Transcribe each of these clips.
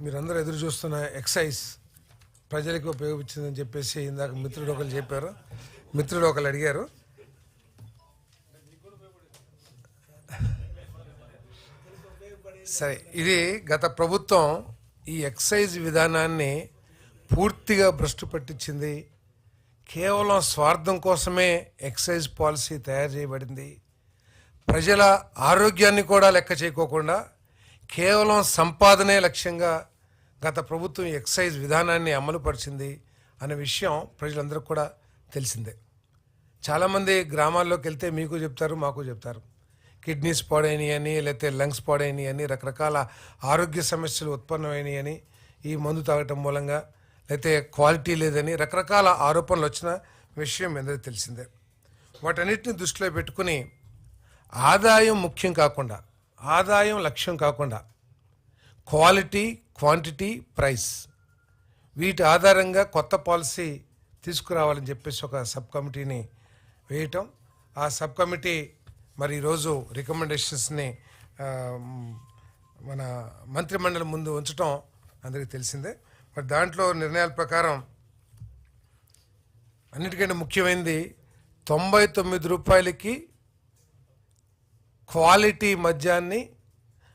మీరందరూ ఎదురు చూస్తున్న ఎక్సైజ్ ప్రజలకు ఉపయోగించిందని చెప్పేసి ఇందాక మిత్రుడు ఒకరు చెప్పారు. మిత్రుడు ఒకరు అడిగారు. సరే ఇది గత ప్రభుత్వం ఈ ఎక్సైజ్ విధానాన్ని పూర్తిగా భ్రష్టు పట్టించింది. కేవలం స్వార్థం కోసమే ఎక్సైజ్ పాలసీ తయారు చేయబడింది. ప్రజల ఆరోగ్యాన్ని కూడా లెక్క చేయకోకుండా కేవలం సంపాదనే లక్ష్యంగా గత ప్రభుత్వం ఎక్సైజ్ విధానాన్ని అమలుపరిచింది అనే విషయం ప్రజలందరికీ కూడా తెలిసిందే. చాలామంది గ్రామాల్లోకి వెళ్తే మీకు చెప్తారు మాకు చెప్తారు. కిడ్నీస్ పాడైనవి అని లేకపోతే లంగ్స్ పాడైనవి అని రకరకాల ఆరోగ్య సమస్యలు ఉత్పన్నమైనవి అని ఈ మందు తాగటం మూలంగా లేకపోతే క్వాలిటీ లేదని రకరకాల ఆరోపణలు వచ్చిన విషయం మీ అందరికీ తెలిసిందే. వాటన్నిటిని దృష్టిలో పెట్టుకుని ఆదాయం ముఖ్యం కాకుండా ఆదాయం లక్ష్యం కాకుండా క్వాలిటీ క్వాంటిటీ ప్రైస్ వీటి ఆధారంగా కొత్త పాలసీ తీసుకురావాలని చెప్పేసి ఒక సబ్ కమిటీని వేయటం. ఆ సబ్ కమిటీ మరి ఈరోజు రికమెండేషన్స్ని మన మంత్రిమండలి ముందు ఉంచటం అందరికీ తెలిసిందే. మరి దాంట్లో నిర్ణయాల ప్రకారం అన్నిటికంటే ముఖ్యమైనది తొంభై తొమ్మిది రూపాయలకి క్వాలిటీ మద్యాన్ని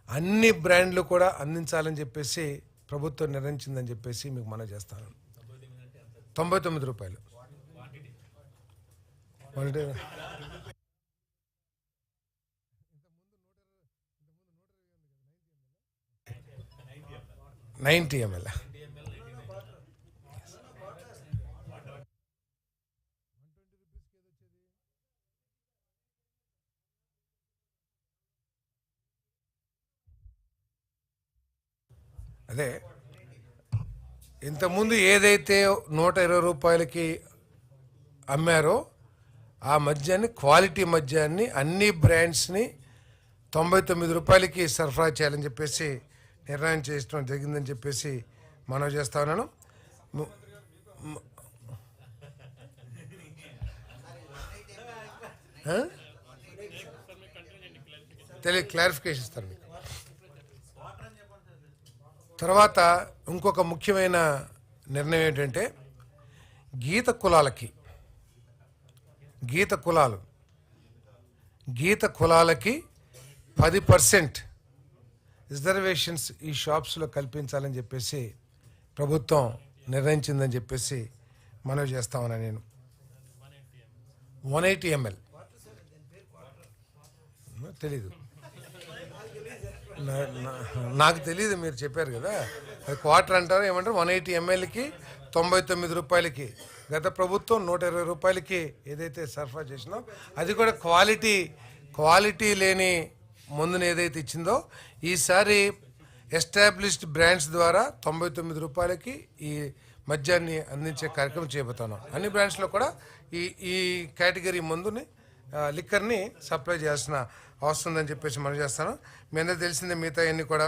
అన్ని బ్రాండ్లు కూడా అందించాలని చెప్పేసి ప్రభుత్వం నిర్ణయించిందని చెప్పేసి మీకు మనం చేస్తాను. తొంభై తొమ్మిది రూపాయలు. Ninety ML. అదే ఇంతకుముందు ఏదైతే నూట ఇరవై రూపాయలకి అమ్మారో ఆ మద్యాన్ని క్వాలిటీ మద్యాన్ని అన్ని బ్రాండ్స్ని తొంభై తొమ్మిది రూపాయలకి సరఫరా చేయాలని చెప్పేసి నిర్ణయం చేయడం జరిగిందని చెప్పేసి మనవి చేస్తా ఉన్నాను? తెలియ క్లారిఫికేషన్ ఇస్తాను మీకు. తర్వాత ఇంకొక ముఖ్యమైన నిర్ణయం ఏంటంటే గీత కులాలకి గీత కులాలు గీత కులాలకి పది పర్సెంట్ రిజర్వేషన్స్ ఈ షాప్స్లో కల్పించాలని చెప్పేసి ప్రభుత్వం నిర్ణయించిందని చెప్పేసి మనవి చేస్తామన్నా నేను. One eighty ML. తెలీదు. నాకు తెలియదు మీరు చెప్పారు కదా. అది క్వార్టర్ అంటారు ఏమంటారు? వన్ ఎయిటీ ఎంఎల్కి తొంభై తొమ్మిది రూపాయలకి. గత ప్రభుత్వం నూట ఇరవై రూపాయలకి ఏదైతే సరఫరా చేసిందో అది కూడా క్వాలిటీ క్వాలిటీ లేని మందుని ఏదైతే ఇచ్చిందో ఈసారి ఎస్టాబ్లిష్డ్ బ్రాండ్స్ ద్వారా తొంభై తొమ్మిది రూపాయలకి ఈ మద్యాన్ని అందించే కార్యక్రమం చేయబోతున్నాం. అన్ని బ్రాండ్స్లో కూడా ఈ ఈ కేటగిరీ మందుని లిక్కర్ని సప్లై చేయాల్సిన అవసరం ఉందని చెప్పేసి మనం చేస్తాను. మీ అందరూ తెలిసిందే మిగతా అన్ని కూడా